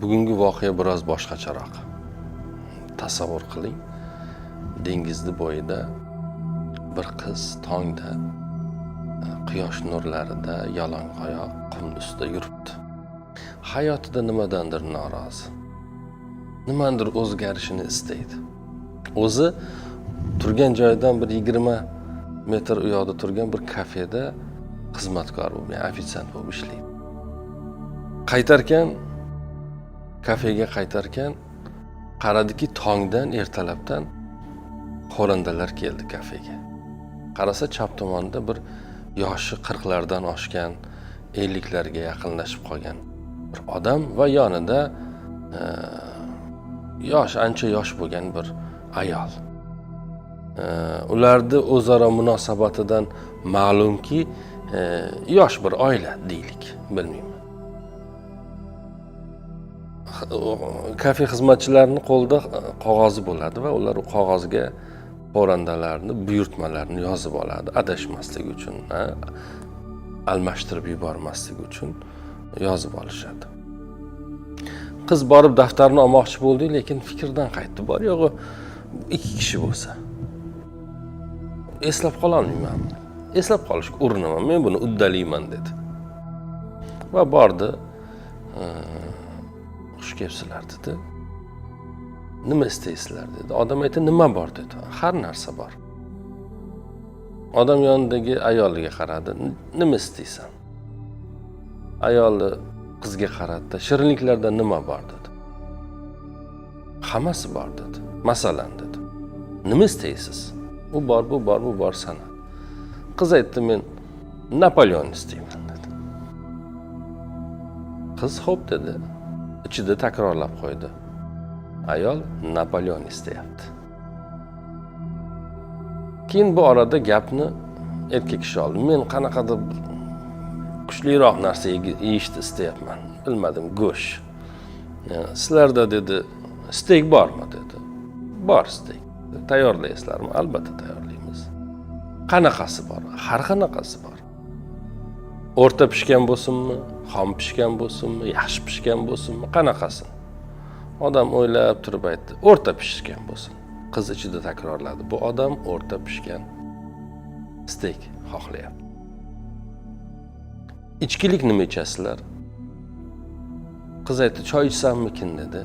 bugungi voqea biroz boshqacharoq. Tasavvur qiling dengizni bo'yida bir qiz tongda e, quyosh nurlarida yalangoyoq qum ustida yuribdi. Hayotida nimadandir norozi nimadir o'zgarishini istaydi. O'zi turgan joyidan bir yigirma metr u yoqda turgan bir kafeda xizmatkor bo'lib ya'ni ofitsiant bo'lib ishlaydi. Qaytarkan kafega qaytarkan qaradiki tongdan ertalabdan xo'randalar keldi kafega. Qarasa chap tomonda bir yoshi qirqlardan oshgan elliklarga yaqinlashib qolgan bir odam va yonida e, yosh ancha yosh bo'lgan bir ayol. E, ularni o'zaro munosabatidan ma'lumki e, yosh bir oila deylik bilmayman. Kafe xizmatchilarini qo'lida e, qog'ozi bo'ladi va ular qog'ozga xo'randalarni buyurtmalarni yozib oladi. Adashmaslik uchun almashtirib yubormaslik uchun yozib olishadi. Qiz borib daftarni olmoqchi bo'ldi lekin fikrdan qaytdi. Bor yo'g'i ikki kishi bo'lsa. Eslab qololmayman. Eslab qolishga urinaman men buni uddalayman dedi. Va bordi e, xush kelibsizlar dedi. Nima istaysizlar dedi. Odam aytdi nima bor? dedi. Har narsa bor. Odam yonidagi ayoliga qaradi nima istaysan? Ayoli qizga qaradida shirinliklarda nima bor? dedi. Hammasi bor dedi. Masalan dedi. Nima istaysiz? U bor bu bor bu bor sana. Qiz aytdi men napoleon istayman dedi. Qiz xo'p dedi. Ichida takrorlab qo'ydi. Ayol napoleon istayapti. Keyin bu orada gapni erkak kishi oldi. Men qanaqadir kuchliroq narsa yeyishni istayapman. Bilmadim go'sht. Sizlarda dedi steak bormi dedi. Bor steak. Tayyorlaysizlarmi? Albatta tayyorlaymiz. Qanaqasi bor? Har qanaqasi bor. O'rta pishgan bo'lsinmi xom pishgan bo'lsinmi yaxshi pishgan bo'lsinmi qanaqasi? Odam o'ylab turib aytdi o'rta pishgan bo'lsin. Qiz ichida takrorladi bu odam o'rta pishgan steyk xohlayapti. Ichkilik nima ichasizlar? Qiz aytdi choy ichsammikin dedi.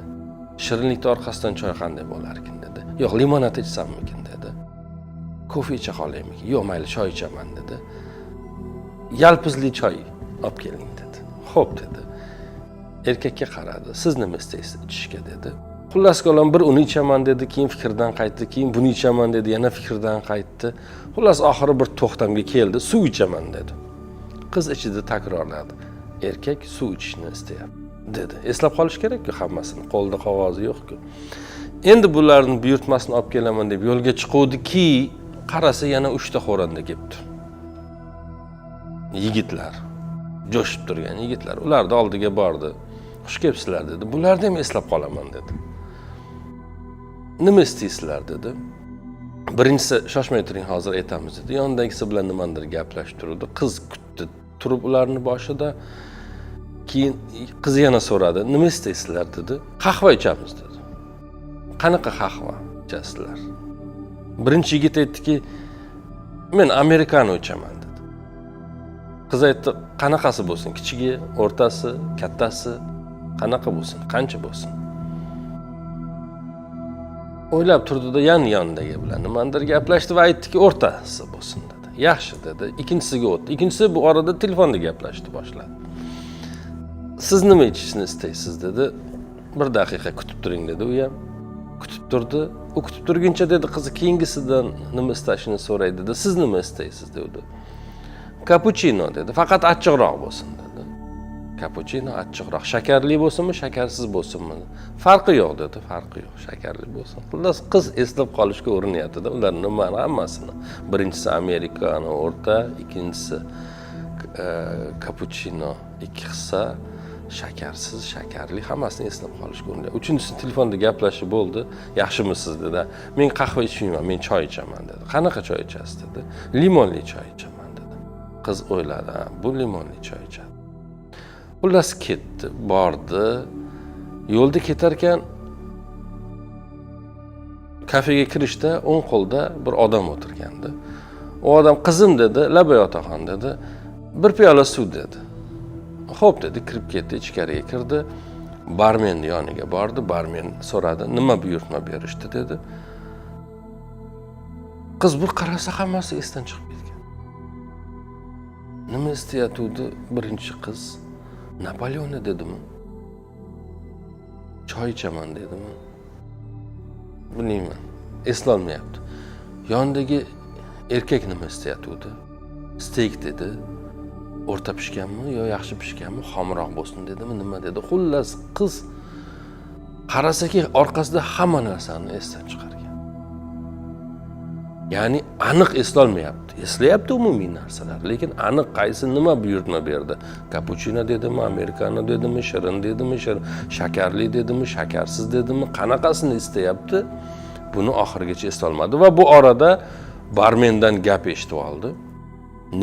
Shirinlikni orqasidan choy qanday bo'larkin dedi. Yo'q limonad ichsammikin dedi. Kofe icha xohlaymikin? Yo'q mayli choy ichaman dedi. Yalpizli choy olib keling dedi. Ho'p dedi. Erkakka qaradi siz nima istaysiz ichishga dedi. Xullas kalom bir uni ichaman dedi. Keyin fikrdan qaytdi keyin buni ichaman dedi. Yana fikrdan qaytdi. Xullas oxiri bir to'xtamga keldi suv ichaman dedi. Qiz ichida takrorladi. Erkak suv ichishni istayapti dedi. Eslab qolish kerakku hammasini qo'lida qog'ozi yo'qku. Endi bularni buyurtmasini olib kelaman deb yo'lga chiquvdiki qarasa yana uchta xo'randa kelibdi yigitlar jo'shib turgan yigitlar ularni oldiga bordi. Xush kelibsizlar dedi. Bularni ham eslab qolaman dedi nima istaysizlar dedi. Birinchisi shoshmay turing hozir aytamiz dedi. Yonidagisi bilan nimanidir gaplashib turdi qiz kutdi turib ularni boshida. Keyin qiz yana so'radi nima istaysizlar dedi. Qahva ichamiz dedi. Qanaqa qahva ichasizlar? Birinchi yigit aytdiki men amerikano ichaman qiz qanaqasi bo'lsin kichigi o'rtasi kattasi qanaqa bo'lsin qancha bo'lsin o'ylab turdida yan yonidagi bilan nimanidir gaplashdi va aytdiki o'rtasi bo'lsin dedi. Yaxshi dedi. İkkinchisiga o'tdi. İkkinchisi bu orada telefonda gaplashishni boshladi. Siz nima ichishni istaysiz dedi. Bir daqiqa kutib turing dedi u ham. Kutib turdi. U kutib turguncha dedi qizi keyingisidan nima istashini so'raydi dedi. Siz nima istaysiz dedi kapuchino dedi. Faqat achchiqroq bo'lsin dedi. Kapuchino achchiqroq. Shakarli bo'lsinmi shakarsiz bo'lsinmi? Farqi yo'q dedi farqi yo'q. Shakarli bo'lsin. Xullas qiz eslab qolishga urinyaptida ular nimani hammasini. Birinchisi amerikano o'rta ikkinchisi e, kapuchino ikki hissa shakarsiz shakarli hammasini eslab qolishga urinyapti uchinchisi telefonda gaplashib bo'ldi. Yaxshimisiz dedi. Men qahva ichmayman men choy ichaman dedi. Qanaqa choy ichasiz dedi. Limonli choy ichaman. Qiz o'yladi bu limonli choy ichadi. Xullas ketdi bordi. Yo'lda ketarkan kafega kirishda o'ng qo'lda bir odam o'tirgandi. U odam qizim dedi labay otaxon dedi. Bir piyola suv dedi. Ho'p dedi kirib ketdi ichkariga kirdi. Barmenni yoniga bordi. Barmen so'radi nima buyurtma berishdi? dedi. Qiz bir qarasa hammasi esdan chiqib nima istayotgandi birinchi qiz napoleonni dedimi choy ichaman dedimi bilmayman eslolmayapti yonidagi erkak nima istayotgandi steyk dedi. O'rta pishganmi yo yaxshi pishganmi xomroq bo'lsin dedimi nima dedi? Xullas qiz qarasaki orqasida hamma narsani esdan chiqargan ya'ni aniq eslolmayapti eslayapti umumiy narsalar lekin aniq qaysi nima buyurtma berdi kapuchino dedimi amerikano dedimi shirin dedimi shirin shakarli dedimi shakarsiz dedimi qanaqasini istayapti buni oxirigacha eslolmadi va bu orada barmendan gap eshitib oldi.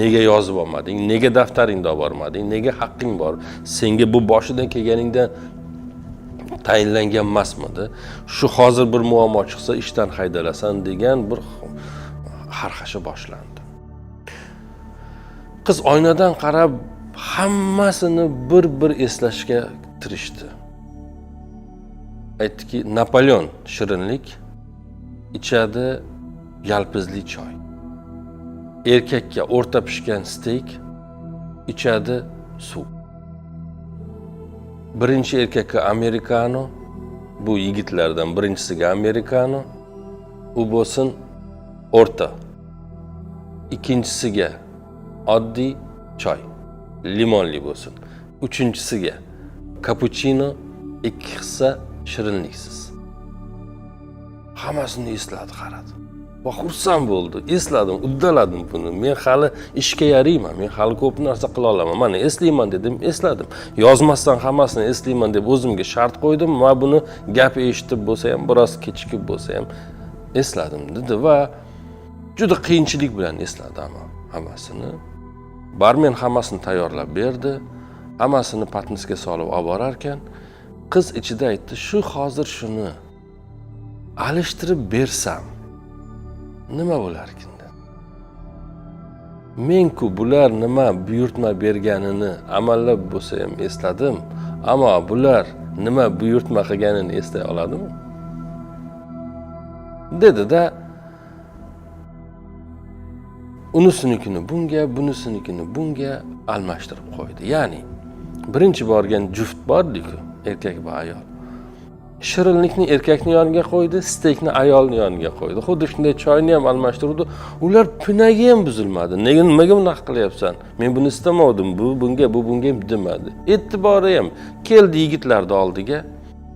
Nega yozib olmading nega daftaringni olib bormading nega haqqing bor? Senga bu boshidan kelganingda tayinlangan emasmidi? Shu hozir bir muammo chiqsa ishdan haydalasan degan bir xarxasha boshlandi. Qiz oynadan qarab hammasini bir bir eslashga tirishdi. Aytdiki napoleon shirinlik ichadi yalpizli choy. Erkakka o'rta pishgan steyk ichadi suv. Birinchi erkakka amerikano bu yigitlardan birinchisiga amerikano u bo'lsin o'rta. Ikkinchisiga oddiy choy. Limonli bo'lsin. Uchinchisiga kapuchino ikki hissa shirinliksiz. Hammasini esladi qaradi. Va xursand bo'ldi. Esladim uddaladim buni. Men hali ishga yarayman men hali ko'p narsa qila olaman. Mana eslayman dedim esladim. Yozmasdan hammasini eslayman deb o'zimga shart qo'ydim va buni gap eshitib bo'lsa ham biroz kechikib bo'lsa ham esladim dedi va juda qiyinchilik bilan esladi hammasini. Barmen hammasini tayyorlab berdi. Hammasini patnisga solib olib borar ekan qiz ichida aytdi shu hozir shuni alishtirib bersam nima bo'larkin? menku bular nima buyurtma berganini amallab bo'lsa ham esladim ammo bular nima buyurtma qilganini eslay oladimi? dedida unisinikini bunga bunisinikini bunga almashtirib qo'ydi. Ya'ni birinchi borgan juft bordiku erkak va ayol. Shirinlikni erkakni yoniga qo'ydi steykni ayolni yoniga qo'ydi. Xuddi shunday choyni ham almashtiruvdi. Ular pinagi ham buzilmadi. Nega nimaga bunaqa qilyapsan? Men buni istamovdim bu bunga bu bunga demadi. E'tibori ham keldi yigitlarni oldiga.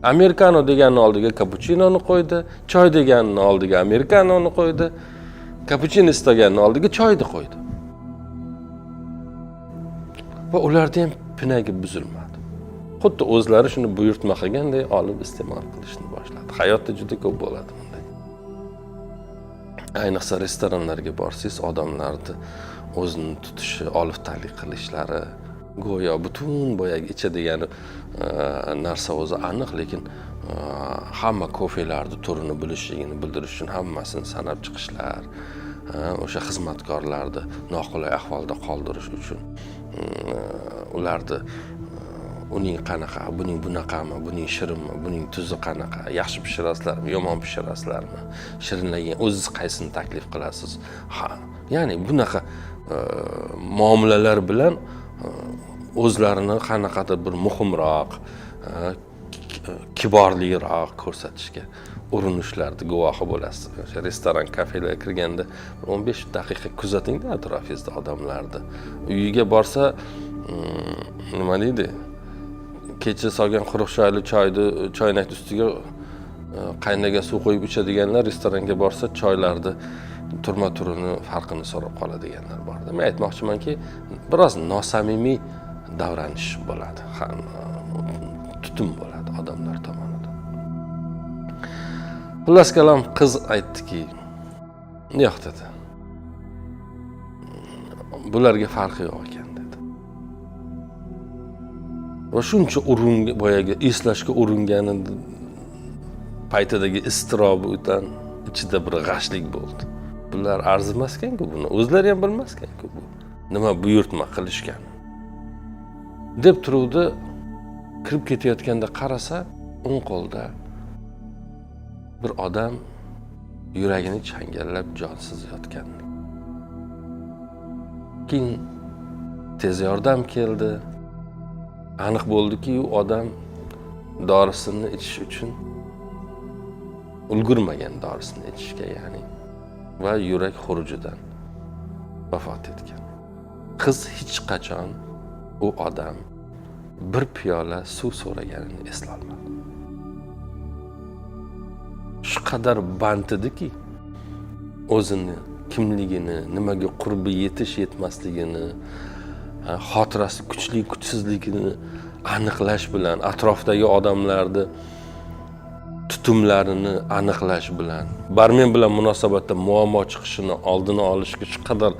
Amerikano deganni oldiga kapuchinoni qo'ydi choy deganni oldiga amerikanoni qo'ydi. Kapuchin istaganni oldiga choyni qo'ydi. Va ularni ham pinagi buzilmadi. Xuddi o'zlari shuni buyurtma qilganday olib iste'mol qilishni boshladi. Hayotda juda ko'p bo'ladi bunday. Ayniqsa restoranlarga borsangiz odamlarni o'zini tutishi oliftalik qilishlari go'yo butun boyagi ichadigani e, narsa o'zi aniq lekin e, hamma kofelarni turini bilishligini bildirish uchun hammasini sanab chiqishlar e, o'sha xizmatkorlarni noqulay ahvolda qoldirish uchun e, ularni uning qanaqa buning bunaqami buning shirinmi buning tuzi qanaqa yaxshi pishirasizlarmi yomon pishirasizlarmi shirinlagan o'ziz qaysini taklif qilasiz? Ha ya'ni bunaqa muomalalar bilan Э, o'zlarini qanaqadir bir muhimroq э, kiborliroq ko'rsatishga urinishlarni guvohi bo'lasiz. O'sha restoran kafelarga kirganda o'n besh daqiqa kuzatingda atrofingizda odamlarni. Uyiga borsa mm, nima deydi? Kecha solgan quruq choyli choyni choynak ustiga e, qaynagan suv qo'yib ichadiganlar restoranga borsa choylarni turma turini farqini so'rab qoladiganlar borda men aytmoqchimanki biroz nosamimiy davranish bo'ladi tutum bo'ladi odamlar tomonidan. Xullas kalom qiz aytdiki yo'q dedi. Bularga farqi yo'q ekan va shuncha urung boyagi eslashga uringani paytidagi iztirobidan ichida bir g'ashlik bo'ldi. Bular arzimas ekanku buni. O'zlari ham bilmas ekanku bu. Nima buyurtma qilishgan. Deb turuvdi kirib ketayotganda qarasa o'ng qo'lda bir odam yuragini changallab jonsiz yotgan keyin tez yordam keldi. Aniq bo'ldiki u odam dorisini ichish uchun ulgurmagan dorisini ichishga ya'ni va yurak xurujidan vafot etgan. Qiz hech qachon u odam bir piyola suv so'raganini eslolmadi. Shu qadar band ediki o'zini kimligini nimaga qurbi yetish yetmasligini xotirasi kuchli kuchsizligini aniqlash bilan atrofdagi odamlarni tutumlarini aniqlash bilan. Barmen bilan munosabatda muammo chiqishini oldini olishga shu qadar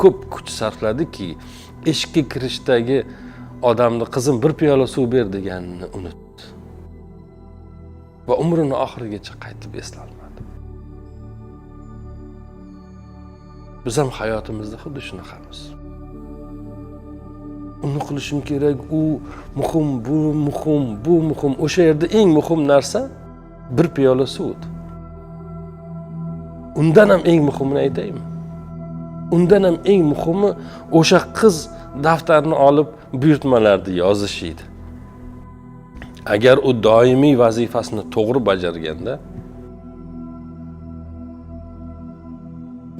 ko'p kuch sarfladiki eshikka kirishdagi odamni qizim bir piyola suv ber deganini unutdi. Va umrini oxirigacha qaytib eslolmadi. Biz ham hayotimizda xuddi shunaqamiz. Uni qilishim kerak u muhim bu muhim bu muhim o'sha yerda eng muhim narsa bir piyola suv undan ham eng muhimini aytaymi? Undan ham eng muhimi o'sha qiz daftarni olib buyurtmalarni yozish edi agar u doimiy vazifasini to'g'ri bajarganda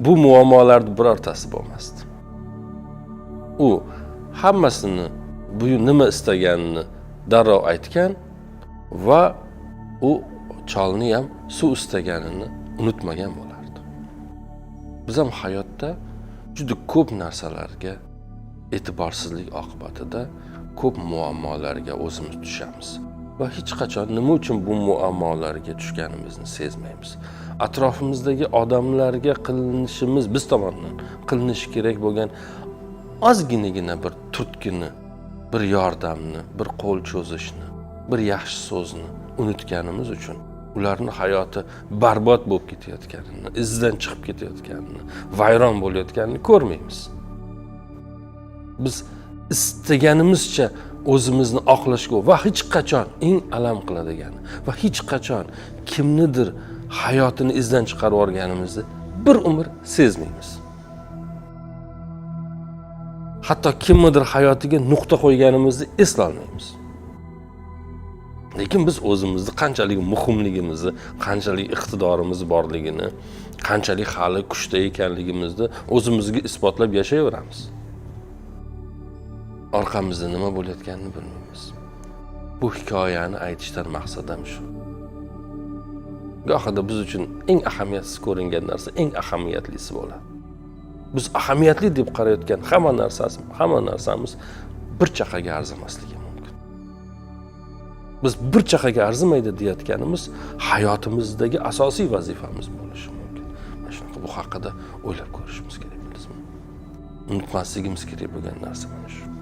bu muammolarni birortasi bo'lmasdi. U hammasini bu nima istaganini darrov aytgan va u cholni ham suv istaganini unutmagan bo'lardi. Biz ham hayotda juda ko'p narsalarga e'tiborsizlik oqibatida ko'p muammolarga o'zimiz tushamiz va hech qachon nima uchun bu muammolarga tushganimizni sezmaymiz. Atrofimizdagi odamlarga qilinishimiz biz tomonidan qilinishi kerak bo'lgan ozginagina bir turtkini bir yordamni bir qo'l cho'zishni bir yaxshi so'zni unutganimiz uchun ularni hayoti barbod bo'lib ketayotganini izdan chiqib ketayotganini vayron bo'layotganini ko'rmaymiz. Biz istaganimizcha o'zimizni oqlashga va hech qachon eng alam qiladigani va hech qachon kimnidir hayotini izdan chiqarib yuborganimizni bir umr sezmaymiz. Hatto kimnidir hayotiga nuqta qo'yganimizni eslolmaymiz. Lekin biz o'zimizni qanchalik muhimligimizni qanchalik iqtidorimiz borligini qanchalik hali kuchda ekanligimizni o'zimizga isbotlab yashayveramiz. Orqamizda nima bo'layotganini bilmaymiz bu hikoyani aytishdan maqsadim shu. Gohida biz uchun eng ahamiyatsiz ko'ringan narsa eng ahamiyatlisi bo'ladi biz ahamiyatli deb qarayotgan hamma narsasi hamma narsamiz bir chaqaga arzimasligi biz bir chaqaga arzimaydi deyayotganimiz hayotimizdagi asosiy vazifamiz bo'lishi mumkin mana shunaqa bu haqida o'ylab ko'rishimiz kerak bilasizmi unutmasligimiz kerak bo'lgan narsa mana